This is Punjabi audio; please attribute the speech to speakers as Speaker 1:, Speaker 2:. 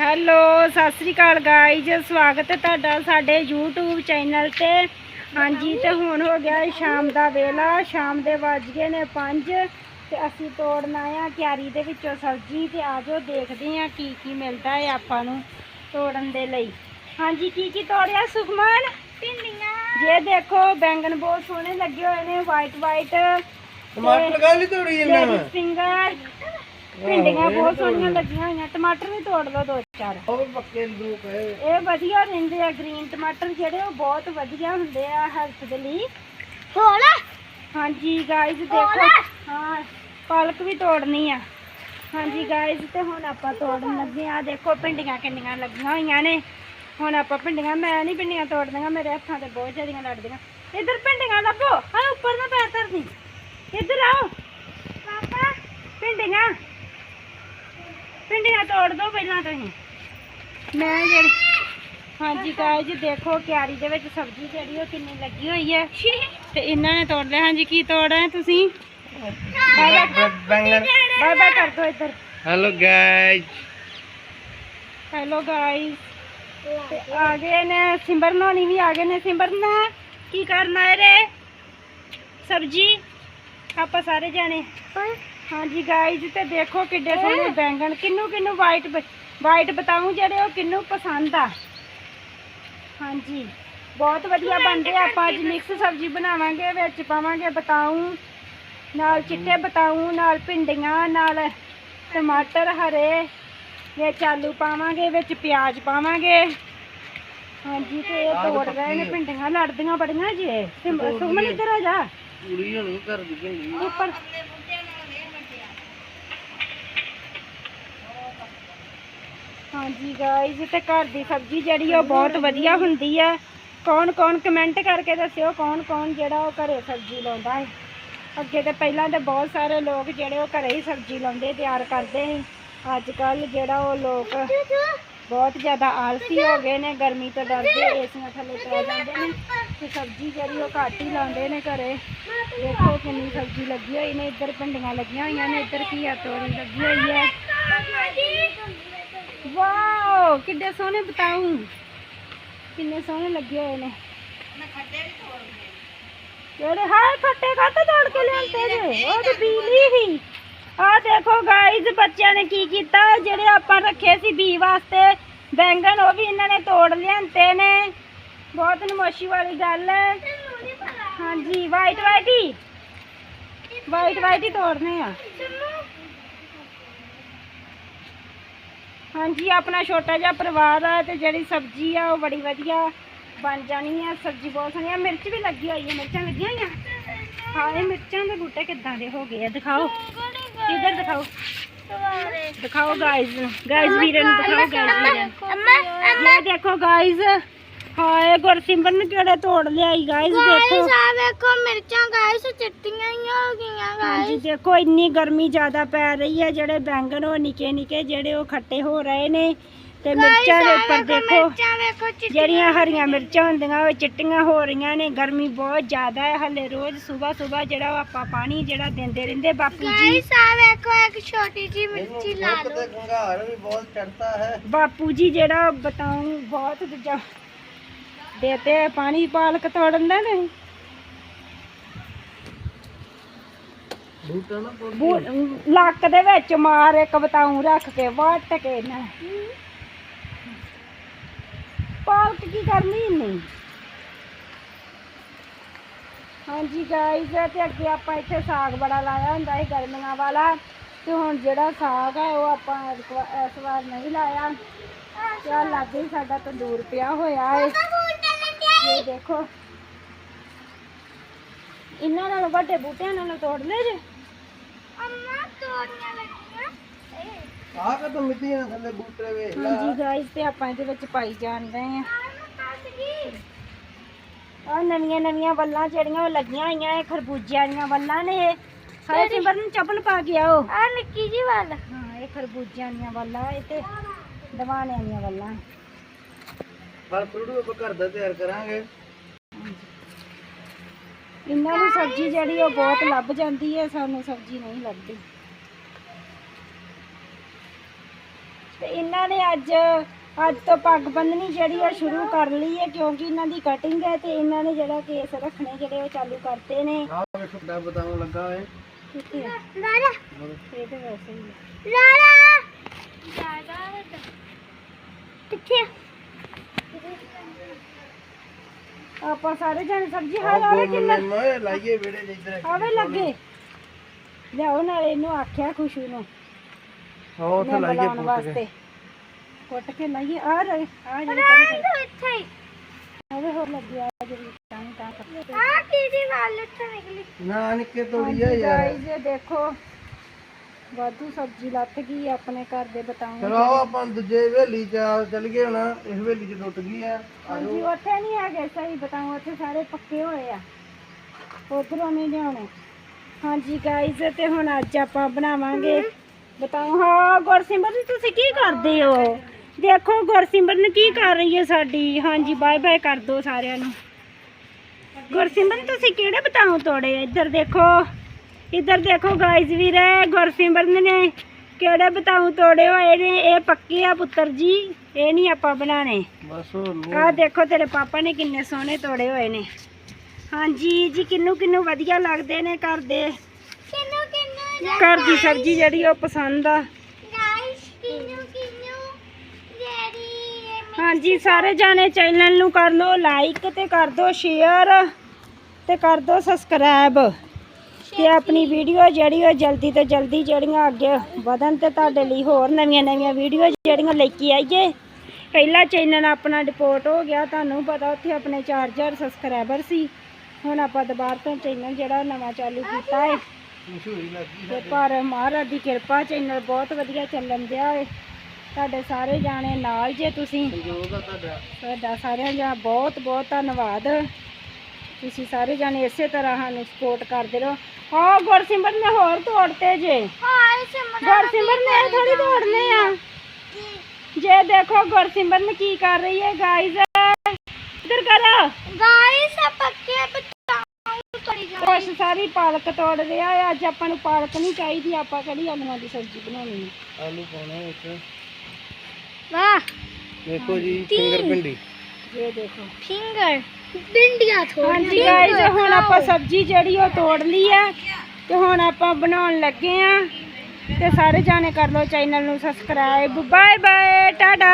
Speaker 1: ਹੈਲੋ ਸਤਿ ਸ੍ਰੀ ਅਕਾਲ ਗਾਈਜ਼ ਸਵਾਗਤ ਹੈ ਤੁਹਾਡਾ ਸਾਡੇ YouTube ਚੈਨਲ ਤੇ। ਹਾਂਜੀ ਤੇ ਹੁਣ ਹੋ ਗਿਆ ਹੈ ਸ਼ਾਮ ਦਾ ਵੇਲਾ ਸ਼ਾਮ ਦੇ ਵੱਜ ਗਏ ਨੇ 5 ਤੇ ਅਸੀਂ ਤੋੜਨ ਆ ਕਿਆਰੀ ਦੇ ਵਿੱਚੋਂ ਸਬਜ਼ੀ ਤੇ ਆਜੋ ਦੇਖਦੇ ਆ ਕੀ ਕੀ ਮਿਲਦਾ ਹੈ ਆਪਾਂ ਨੂੰ ਤੋੜਨ ਦੇ ਲਈ। ਹਾਂਜੀ ਕੀ ਕੀ ਤੋੜਿਆ ਸੁਖਮਨ? ਭਿੰਡੀਆਂ। ਜੇ ਦੇਖੋ ਬੈਂਗਣ ਬਹੁਤ ਸੋਹਣੇ ਲੱਗੇ ਹੋਏ ਨੇ ਵਾਈਟ ਵਾਈਟ
Speaker 2: ਟਮਾਟਰ ਕਾਹਲੀ ਤੋੜੀ ਵਾ
Speaker 1: ਫਿੰਗਰ ਭਿੰਡੀਆਂ ਬਹੁਤ ਸੋਹਣੀਆਂ ਲੱਗੀਆਂ ਹੋਈਆਂ ਟਮਾਟਰ ਵੀ ਤੋੜ ਲਓ ਦੋ ਚਾਰ।
Speaker 2: ਉਹ ਵੀ ਪੱਕੇ ਦੋ ਪਏ
Speaker 1: ਇਹ ਵਧੀਆ ਰਹਿੰਦੇ ਆ ਗ੍ਰੀਨ ਟਮਾਟਰ ਜਿਹੜੇ ਉਹ ਬਹੁਤ ਵਧੀਆ ਹੁੰਦੇ ਆ ਹੈਲਥ ਦੇ ਲਈ।
Speaker 3: ਹੋਲਾ
Speaker 1: ਹਾਂਜੀ ਗਾਇਜ਼ ਦੇਖੋ ਹਾਂ ਪਾਲਕ ਵੀ ਤੋੜਨੀ ਆ। ਹਾਂਜੀ ਗਾਇਜ਼ ਤੇ ਹੁਣ ਆਪਾਂ ਤੋੜਨ ਲੱਗੇ ਆ। ਦੇਖੋ ਭਿੰਡੀਆਂ ਕਿੰਨੀਆਂ ਲੱਗੀਆਂ ਹੋਈਆਂ ਨੇ। ਹੁਣ ਆਪਾਂ ਭਿੰਡੀਆਂ ਮੈਂ ਨਹੀਂ ਭਿੰਡੀਆਂ ਤੋੜਦੀਆਂ ਮੇਰੇ ਹੱਥਾਂ ਤੇ ਬਹੁਤ ਜ਼ਿਆਦੀਆਂ ਲੜਦੀਆਂ। ਇੱਧਰ ਭਿੰਡੀਆਂ ਲੱਭੋ। ਹਾਂ ਉੱਪਰ ਨਾ ਪੈਰ ਧਰਦੀ। ਇੱਧਰ ਆਓ। ਪਾਪਾ? ਭਿੰਡੀਆਂ। ਭਿੰਡੀਆਂ ਤੋੜ ਦੋ ਪਹਿਲਾਂ ਤੁਸੀਂ। ਮੈਂ ਜਿਹੜੀ ਹਾਂਜੀ ਗਾਇਜ਼ ਦੇਖੋ ਕਿਆਰੀ ਦੇ ਵਿੱਚ ਸਬਜ਼ੀ ਜਿਹੜੀ ਉਹ ਕਿੰਨੀ ਲੱਗੀ ਹੋਈ ਹੈ। ਤੇ ਇਹਨਾਂ ਨੇ ਤੋੜ ਲਿਆ। ਹਾਂਜੀ ਕੀ ਤੋੜਿਆ ਹੈ ਤੁਸੀਂ? ਬਾਏ ਬਾਏ
Speaker 2: ਬੈਂਗਣ
Speaker 1: ਬਾਏ ਬਾਏ ਕਰ ਦੋ ਇੱਧਰ।
Speaker 2: ਹੈਲੋ ਗਾਇਜ਼
Speaker 1: ਹੈਲੋ ਗਾਇਜ਼ ਤੇ ਆ ਗਏ ਨੇ ਸਿਮਰਨ ਹੋਣੀ ਵੀ ਆ ਗਏ ਨੇ। ਸਿਮਰਨ ਕੀ ਕਰਨਾ ਹੈ ਰੇ ਸਬਜੀ? ਆਪਾਂ ਸਾਰੇ ਜਾਣੇ। ਹਾਂਜੀ ਗਾਇਜ਼ ਤੇ ਦੇਖੋ ਕਿੱਡੇ ਸੋਹਣੇ ਬੈਂਗਣ। ਕਿੰਨੂੰ ਕਿੰਨੂੰ ਵਾਈਟ ਵਾਈਟ ਬਤਾਉ ਜਿਹੜੇ ਉਹ ਕਿੰਨੂੰ ਪਸੰਦ ਆ? ਹਾਂਜੀ। ਬਹੁਤ ਵਧੀਆ ਬਣਦੇ ਆ। ਆਪਾਂ ਅੱਜ ਮਿਕਸ ਸਬਜ਼ੀ ਬਣਾਵਾਂਗੇ ਵਿੱਚ ਪਾਵਾਂਗੇ ਬਤਾਉ ਨਾਲ ਚਿੱਟੇ ਬਤਾਉ ਨਾਲ ਭਿੰਡੀਆਂ ਨਾਲ ਟਮਾਟਰ ਹਰੇ ਵਿੱਚ ਆਲੂ ਪਾਵਾਂਗੇ ਵਿੱਚ ਪਿਆਜ਼ ਪਾਵਾਂਗੇ। ਹਾਂਜੀ ਤੇ ਇਹ ਤੋੜ ਰਹੇ ਨੇ ਭਿੰਡੀਆਂ। ਲੜਦੀਆਂ ਬੜੀਆਂ ਜੇ ਸਿਮ- ਸੁਮਨ ਇੱਧਰ ਆ ਜਾ।
Speaker 2: ਕੁੜੀ ਹੋਣੀ ਘਰ ਦੀ ਭਿੰਡੀ।
Speaker 1: ਉੱਪਰ ਹਾਂਜੀ ਗਾਇਜ਼ ਤੇ ਘਰ ਦੀ ਸਬਜ਼ੀ ਜਿਹੜੀ ਉਹ ਬਹੁਤ ਵਧੀਆ ਹੁੰਦੀ ਹੈ ਕੌਣ ਕੌਣ ਕਮੈਂਟ ਕਰਕੇ ਦੱਸਿਓ ਕੌਣ ਕੌਣ ਜਿਹੜਾ ਉਹ ਘਰੇ ਸਬਜ਼ੀ ਲਾਉਂਦਾ ਹੈ। ਅੱਗੇ ਤੇ ਪਹਿਲਾਂ ਤੇ ਬਹੁਤ ਸਾਰੇ ਲੋਕ ਜਿਹੜੇ ਉਹ ਘਰੇ ਹੀ ਸਬਜ਼ੀ ਲਾਉਂਦੇ, ਤਿਆਰ ਕਰਦੇ ਸੀ। ਅੱਜ ਕੱਲ ਜਿਹੜਾ ਉਹ ਲੋਕ ਬਹੁਤ ਜ਼ਿਆਦਾ ਆਲਸੀ ਹੋ ਗਏ ਨੇ, ਗਰਮੀ ਤੋਂ ਡਰਦੇ ਏਸੀਆਂ ਥੱਲੇ ਪੈ ਜਾਂਦੇ ਨੇ ਤੇ ਸਬਜ਼ੀ ਜਿਹੜੀ ਉਹ ਘੱਟ ਹੀ ਲਾਉਂਦੇ ਨੇ ਘਰੇ। ਦੇਖੋ ਕਿੰਨੀ ਸਬਜ਼ੀ ਲੱਗੀ ਹੋਈ ਨੇ, ਇੱਧਰ ਭਿੰਡੀਆਂ ਲੱਗੀਆਂ ਹੋਈਆਂ ਨੇ, ਇੱਧਰ ਘੀਆ ਤੋਰੀ ਲੱਗੀ ਹੋਈ ਹੈ। ਵਾਓ ਕਿੱਡੇ ਸੋਹਣੇ ਬਤਾਉ ਕਿੰਨੇ ਸੋਹਣੇ ਲੱਗੇ ਹੋਏ ਨੇ। ਜਿਹੜੇ ਹਾਏ ਖੱਟੇ ਖੱਟ ਤੋੜ ਕੇ ਲਿਆਂਦੇ ਜੇ? ਉਹ ਤੇ ਬੀਲੀ ਹੀ। ਆ ਦੇਖੋ ਗਾਇਜ਼ ਬੱਚਿਆਂ ਨੇ ਕੀ ਕੀਤਾ? ਜਿਹੜੇ ਆਪਾਂ ਰੱਖੇ ਸੀ ਬੀ ਵਾਸਤੇ ਬੈਂਗਣ ਉਹ ਵੀ ਇਹਨਾਂ ਨੇ ਤੋੜ ਲਿਆਂਤੇ ਨੇ। ਬਹੁਤ ਨਮੋਸ਼ੀ ਵਾਲੀ ਗੱਲ ਹੈ। ਹਾਂਜੀ ਵਾਈਟ ਵਾਈਟ ਹੀ। ਵਾਈਟ ਵਾਈਟ ਹੀ ਤੋੜਨੇ ਆ। ਹਾਂਜੀ ਆਪਣਾ ਛੋਟਾ ਜਿਹਾ ਪਰਿਵਾਰ ਆ ਤੇ ਜਿਹੜੀ ਸਬਜ਼ੀ ਆ ਉਹ ਬੜੀ ਵਧੀਆ ਬਣ ਜਾਣੀ ਆ। ਸਬਜ਼ੀ ਬਹੁਤ ਸੋਹਣੀ ਆ। ਮਿਰਚ ਵੀ ਲੱਗੀ ਹੋਈ ਹੈ ਮਿਰਚਾਂ ਲੱਗੀਆਂ ਹੋਈਆਂ? ਹਾਂ ਇਹ ਮਿਰਚਾਂ ਦੇ ਬੂਟੇ ਕਿੱਦਾਂ ਦੇ ਹੋ ਗਏ ਆ? ਦਿਖਾਓ। ਇਧਰ ਦਿਖਾਓ? ਦਿਖਾਓ ਗਾਇਜ਼ ਗਾਇਜ਼ ਵੀਰਾਂ ਨੂੰ ਦਿਖਾਓ ਗਾਇਜ਼ ਵੀਰਾਂ ਨੂੰ।
Speaker 3: ਅੰਮਾ
Speaker 1: ਇਹ ਦੇਖੋ ਗਾਇਜ਼ ਹਾਏ ਗੁਰਸਿਮਰਨ ਨੇ ਕਿਹੜੇ ਤੋੜ ਲਿਆਈ
Speaker 3: ਗਾਇਸ
Speaker 1: ਦੇਖੋ।
Speaker 3: ਆ ਵੇਖੋ ਮਿਰਚਾਂ ਗਾਇਸ ਚਿੱਟੀਆਂ ਹੀ ਹੋ ਗਈਆਂ
Speaker 1: ਹਾਂਜੀ
Speaker 3: ਗਾਇਸ
Speaker 1: ਦੇਖੋ ਇੰਨੀ ਗਰਮੀ ਜ਼ਿਆਦਾ ਪੈ ਰਹੀ ਹੈ ਜਿਹੜੇ ਬੈਂਗਣ ਉਹ ਨਿੱਕੇ ਨਿੱਕੇ ਜਿਹੜੇ ਉਹ ਖੱਟੇ ਹੋ ਰਹੇ ਨੇ। ਤੇ ਮਿਰਚਾਂ ਦੇ ਉੱਪਰ ਦੇਖੋ
Speaker 3: ਮਿਰਚਾਂ ਵੇਖੋ ਚਿੱਟੀਆਂ
Speaker 1: ਜਿਹੜੀਆਂ ਹਰੀਆਂ ਮਿਰਚਾਂ ਹੁੰਦੀਆਂ ਉਹ ਚਿੱਟੀਆਂ ਹੋ ਰਹੀਆਂ ਨੇ। ਗਰਮੀ ਬਹੁਤ ਜ਼ਿਆਦਾ ਹੈ ਹਲੇ ਰੋਜ਼ ਸਵੇਰ ਸਵੇਰ ਜਿਹੜਾ ਉਹ ਆਪਾਂ ਪਾਣੀ ਜਿਹੜਾ ਦਿੰਦੇ ਰਹਿੰਦੇ ਬਾਪੂ ਜੀ।
Speaker 3: ਗਾਇਸ ਆ ਵੇਖੋ ਇੱਕ ਛੋਟੀ ਜੀ ਮਿਰਚੀ ਲਾ ਲਓ
Speaker 2: ਗੰਗਾਰ ਵੀ ਬਹੁਤ ਚੜਦਾ ਹੈ।
Speaker 1: ਬਾਪੂ ਜੀ ਜਿਹੜਾ ਬਤਾਉ ਬਹੁਤ ਦੂਜਾ ਦੇਤੇ ਪਾਣੀ ਪਾਲਕ ਤੋੜਨ ਦਾ ਨਹੀਂ।
Speaker 2: ਬੂਟਾ ਨਾ ਤੋੜ
Speaker 1: ਬੂ- ਲੱਕ ਦੇ ਵਿੱਚ ਮਾਰ ਇੱਕ ਬਤਾਉ ਰੱਖ ਕੇ ਵੱਟ ਕੇ ਨਾ। ਪਾਲਕ ਕੀ ਕਰਨੀ ਨਹੀਂ ਹਾਂਜੀ ਗਾਇਜ਼ ਤੇ ਅੱਗੇ ਆਪਾਂ ਇੱਥੇ ਸਾਗ ਬੜਾ ਲਾਇਆ ਹੁੰਦਾ ਸੀ ਗਰਮੀਆਂ ਵਾਲਾ। ਤੇ ਹੁਣ ਜਿਹੜਾ ਸਾਗ ਹੈ ਉਹ ਆਪਾਂ ਇਸ ਵਾ- ਇਸ ਵਾਰ ਨਹੀਂ ਲਾਇਆ। ਤੇ ਆਹ ਲਾਗੇ ਹੀ ਸਾਡਾ ਤੰਦੂਰ ਪਿਆ ਹੋਇਆ ਹੈ ਇਹ ਦੇਖੋ ਇਹਨਾਂ ਨਾਲ ਵੱਡੇ ਬੂਟਿਆਂ ਨਾਲ ਤੋੜ ਲੈ ਜੇ
Speaker 3: ਅੰਮਾ ਤੋੜੀਆਂ ਲੱਗੀਆਂ
Speaker 2: ਆਹ ਕਦੋਂ ਮਿੱਟੀਆਂ ਥੱਲੇ ਬੂਟੇ ਵੇਖ ਲਾ
Speaker 1: ਹਾਂਜੀ ਗਾਇਜ਼ ਤੇ ਆਪਾਂ ਇਹਦੇ ਵਿੱਚ ਪਾਈ ਜਾਣ ਰਹੇ ਆ
Speaker 3: ਦੱਸ ਗਈ
Speaker 1: ਆ ਨਵੀਆਂ ਨਵੀਆਂ ਵੱਲਾਂ ਜਿਹੜੀਆਂ ਉਹ ਲੱਗੀਆਂ ਹੋਈਆਂ ਇਹ ਖਰਬੂਜਿਆਂ ਦੀਆਂ ਵੱਲਾਂ ਨੇ ਇਹ ਸਾਰੇ ਸਿਮਰਨ ਚੱਪਲ ਪਾ ਕੇ ਆਓ
Speaker 3: ਆ ਨਿੱਕੀ ਜੀ ਵੱਲ
Speaker 1: ਹਾਂ ਇਹ ਖਰਬੂਜਿਆਂ ਦੀਆਂ ਵੱਲਾਂ ਇਹ ਤੇ ਦਵਾਨਿਆਂ ਦੀਆਂ ਵੱਲਾਂ
Speaker 2: ਫਲ ਫਰੂਟ ਵੀ ਆਪਾਂ ਘਰ ਦਾ ਤਿਆਰ ਕਰਾਂਗੇ।
Speaker 1: ਇਹਨਾਂ ਨੂੰ ਸਬਜ਼ੀ ਜਿਹੜੀ ਉਹ ਬਹੁਤ ਲੱਭ ਜਾਂਦੀ ਹੈ ਸਾਨੂੰ ਸਬਜ਼ੀ ਨਹੀਂ ਲੱਭਦੀ। ਤੇ ਇਹਨਾਂ ਨੇ ਅੱਜ ਅੱਜ ਤੋਂ ਪੱਗ ਬੰਨਣੀ ਜਿਹੜੀ ਉਹ ਸ਼ੁਰੂ ਕਰ ਲਈ ਹੈ ਕਿਉਂਕਿ ਇਹਨਾਂ ਦੀ ਕਟਿੰਗ ਹੈ ਤੇ ਇਹਨਾਂ ਨੇ ਜਿਹੜਾ ਕੇਸ ਰੱਖਣੇ ਜਿਹੜੇ ਉਹ ਚਾਲੂ ਕਰਤੇ ਨੇ।
Speaker 2: ਆਹ ਵੇਖੋ ਕਿੱਡਾ ਬਤਾਉਂ ਲੱਗਾ ਹੈ
Speaker 1: ਕਿੱਥੇ ਆ?
Speaker 3: ਲਾਲਾ।
Speaker 1: ਇਹ ਤੇ ਵੈਸੇ ਹੀ ਹੈ।
Speaker 3: ਲਾਲਾ। ਲਾਲਾ ਕਿੱਥੇ ਆ?
Speaker 1: ਆਪਾਂ ਸਾਰੇ ਜਾਣੇ ਸਬਜ਼ੀ ਹਾਂ ਆਵੇ ਕਿੰਨਾ
Speaker 2: ਮੈਂ ਲਾਈਏ ਵੇੜੇ ਜਿੱਧਰ
Speaker 1: ਆਵੇ ਲੱਗੇ। ਲਿਆਓ ਨਾਲੇ ਇਹਨੂੰ ਆਖਿਆ ਖੁਸ਼ੂ ਨੂੰ।
Speaker 2: ਹਾਂ ਉੱਥੇ ਲਾਈਏ ਪੁੱਟ
Speaker 1: ਵਾਸਤੇ। ਕੁੱਟ ਕੇ ਲਾਈਏ ਆ ਰਹੇ ਆ ਜਿਹੜੇ
Speaker 3: ਆ ਇੱਥੇ ਹੀ।
Speaker 1: ਆਵੇ ਹੋਰ ਲੱਗਿਆ ਜਿਹੜੀ ਤਾਂ ਤਾਂ
Speaker 3: ਆ ਕਿਹਦੀ ਵਾਲ ਇੱਥੇ ਨਿਕਲੀ?
Speaker 2: ਨਾ ਨਿੱਕੇ ਤੋੜੀ ਆ ਯਾਰ।
Speaker 1: ਇਹ ਦੇਖੋ। ਵਾਧੂ ਸਬਜ਼ੀ ਲੱਥ ਗਈ ਆਪਣੇ ਘਰ ਦੇ ਬਤਾਉਂ
Speaker 2: ਚਲੋ ਆਓ ਆਪਾਂ ਦੂਜੇ ਹਵੇਲੀ ਚ ਆ- ਚੱਲ ਗਏ ਹੁਣ ਇਸ ਹਵੇਲੀ ਚ ਟੁੱਟ ਗਈ ਆ
Speaker 1: ਹਾਂਜੀ ਉੱਥੇ ਨਹੀਂ ਹੈਗੇ ਸਹੀ ਬਤਾਉਂ ਉੱਥੇ ਸਾਰੇ ਪੱਕੇ ਹੋਏ ਆ। ਉਧਰੋਂ ਨਹੀਂ ਲਿਆਉਣੇ। ਹਾਂਜੀ ਗਾਇਜ਼ ਤੇ ਹੁਣ ਅੱਜ ਆਪਾਂ ਬਣਾਵਾਂਗੇ ਬਤਾਓ ਹਾਂ ਗੁਰਸਿਮਰਨ ਤੁਸੀਂ ਕੀ ਕਰਦੇ ਹੋ? ਦੇਖੋ ਗੁਰਸਿਮਰਨ ਕੀ ਕਰ ਰਹੀ ਹੈ ਸਾਡੀ। ਹਾਂਜੀ ਬਾਏ ਬਾਏ ਕਰ ਦਿਓ ਸਾਰਿਆਂ ਨੂੰ। ਗੁਰਸਿਮਰਨ ਤੁਸੀਂ ਕਿਹੜੇ ਬਤਾਓ ਤੋੜੇ? ਇੱਧਰ ਦੇਖੋ। ਇੱਧਰ ਦੇਖੋ ਗਾਇਜ਼ ਵੀਰੇ ਗੁਰਸਿਮਰਨ ਨੇ ਕਿਹੜੇ ਬਤਾਓ ਤੋੜੇ ਹੋਏ ਨੇ ਇਹ ਪੱਕੇ ਆ ਪੁੱਤਰ ਜੀ ਇਹ ਨਹੀਂ ਆਪਾਂ ਬਣਾਣੇ
Speaker 2: ਬਸ।
Speaker 1: ਆਹ ਦੇਖੋ ਤੇਰੇ ਪਾਪਾ ਨੇ ਕਿੰਨੇ ਸੋਹਣੇ ਤੋੜੇ ਹੋਏ ਨੇ। ਹਾਂਜੀ ਜੀ ਕਿੰਨੂ ਕਿੰਨੂ ਵਧੀਆ ਲੱਗਦੇ ਨੇ ਘਰ ਦੇ?
Speaker 3: ਕਿੰਨੂ ਕਿੰਨੂ
Speaker 1: ਘਰ ਦੀ ਸਬਜ਼ੀ ਜਿਹੜੀ ਉਹ ਪਸੰਦ ਆ। ਹਾਂਜੀ ਸਾਰੇ ਜਾਣੇ ਚੈਨਲ ਨੂੰ ਕਰ ਲਓ ਲਾਈਕ ਤੇ ਕਰ ਦਿਓ ਸ਼ੇਅਰ ਤੇ ਕਰ ਦਿਓ ਸਬਸਕ੍ਰਾਈਬ ਤੇ ਆਪਣੀ ਵੀਡੀਓ ਜਿਹੜੀ ਉਹ ਜਲਦੀ ਤੋਂ ਜਲਦੀ ਜਿਹੜੀਆਂ ਅੱਗੇ ਵਧਣ ਤੇ ਤੁਹਾਡੇ ਲਈ ਹੋਰ ਨਵੀਆਂ ਨਵੀਆਂ ਵੀਡੀਓ ਜਿਹੜੀਆਂ ਲੈ ਕੇ ਆਈਏ। ਪਹਿਲਾ ਚੈਨਲ ਆਪਣਾ ਰਿਪੋਰਟ ਹੋ ਗਿਆ ਤੁਹਾਨੂੰ ਪਤਾ ਉੱਥੇ ਆਪਣੇ 4000 ਸਬਸਕ੍ਰਾਈਬਰ ਸੀ। ਹੁਣ ਆਪਾਂ ਦੁਬਾਰਾ ਤੋਂ ਚੈਨਲ ਜਿਹੜਾ ਨਵਾਂ ਚਾਲੂ ਕੀਤਾ ਹੈ। ਤੇ ਪਰ ਮਹਾਰਾਜ ਦੀ ਕਿਰਪਾ ਚੈਨਲ ਬਹੁਤ ਵਧੀਆ ਚੱਲਣ ਦਿਆ ਹੈ। ਤੁਹਾਡੇ ਸਾਰੇ ਜਾਣੇ ਨਾਲ ਜੇ ਤੁਸੀਂ। ਤੁਹਾਡਾ। ਸਾਰਿਆਂ ਦਾ ਬਹੁਤ ਬਹੁਤ ਧੰਨਵਾਦ। ਤੁਸੀਂ ਸਾਰੇ ਜਾਣੇ ਇਸੇ ਤਰ੍ਹਾਂ ਸਾਨੂੰ ਸਪੋਰਟ ਕਰਦੇ ਰਹੋ। ਹਾਂ ਗੁਰਸਿਮਰਨ ਨੇ ਹੋਰ ਤੋੜਤੇ ਜੇ।
Speaker 3: ਹਾਏ ਸਿਮਰਨ
Speaker 1: ਗੁਰਸਿਮਰਨ ਨੇ ਥੋੜੀ ਤੋੜਨੇ ਆ। ਜੇ ਦੇਖੋ ਗੁਰਸਿਮਰਨ ਕੀ ਕਰ ਰਹੀ ਹੈ ਗਾਇਜ਼ ਇੱਧਰ ਕਰੋ।
Speaker 3: ਗਾਇਸ ਆ ਪੱਕੇ ਬਤਾਉ ਤੋੜੀ ਜਾ
Speaker 1: ਕੁਛ ਸਾਰੀ ਪਾਲਕ ਤੋੜ ਰਿਹਾ ਹੈ ਅੱਜ ਆਪਾਂ ਨੂੰ ਪਾਲਕ ਨਹੀਂ ਚਾਹੀਦੀ ਆਪਾਂ ਕਿਹੜੀ ਆਲੂਆਂ ਦੀ ਸਬਜ਼ੀ ਬਣਾਉਣੀ ਹੈ?
Speaker 2: ਆਲੂ ਪਾਉਣੇ ਵਿੱਚ।
Speaker 3: ਵਾਹ।
Speaker 2: ਦੇਖੋ ਜੀ ਫਿੰਗਰ ਭਿੰਡੀ।
Speaker 1: ਇਹ ਦੇਖੋ।
Speaker 3: ਫਿੰਗਰ। ਬਿੰਡੀਆਂ ਥੋੜੀ
Speaker 1: ਹਾਂਜੀ ਗਾਇਜ਼ ਹੁਣ ਆਪਾਂ ਸਬਜ਼ੀ ਜਿਹੜੀ ਉਹ ਤੋੜ ਲਈ ਆ ਤੇ ਹੁਣ ਆਪਾਂ ਬਣਾਉਣ ਲੱਗੇ ਆ। ਤੇ ਸਾਰੇ ਜਾਣੇ ਕਰ ਲਓ ਚੈਨਲ ਨੂੰ ਸਬਸਕ੍ਰਾਈਬ ਬਾਏ ਬਾਏ ਟਾਟਾ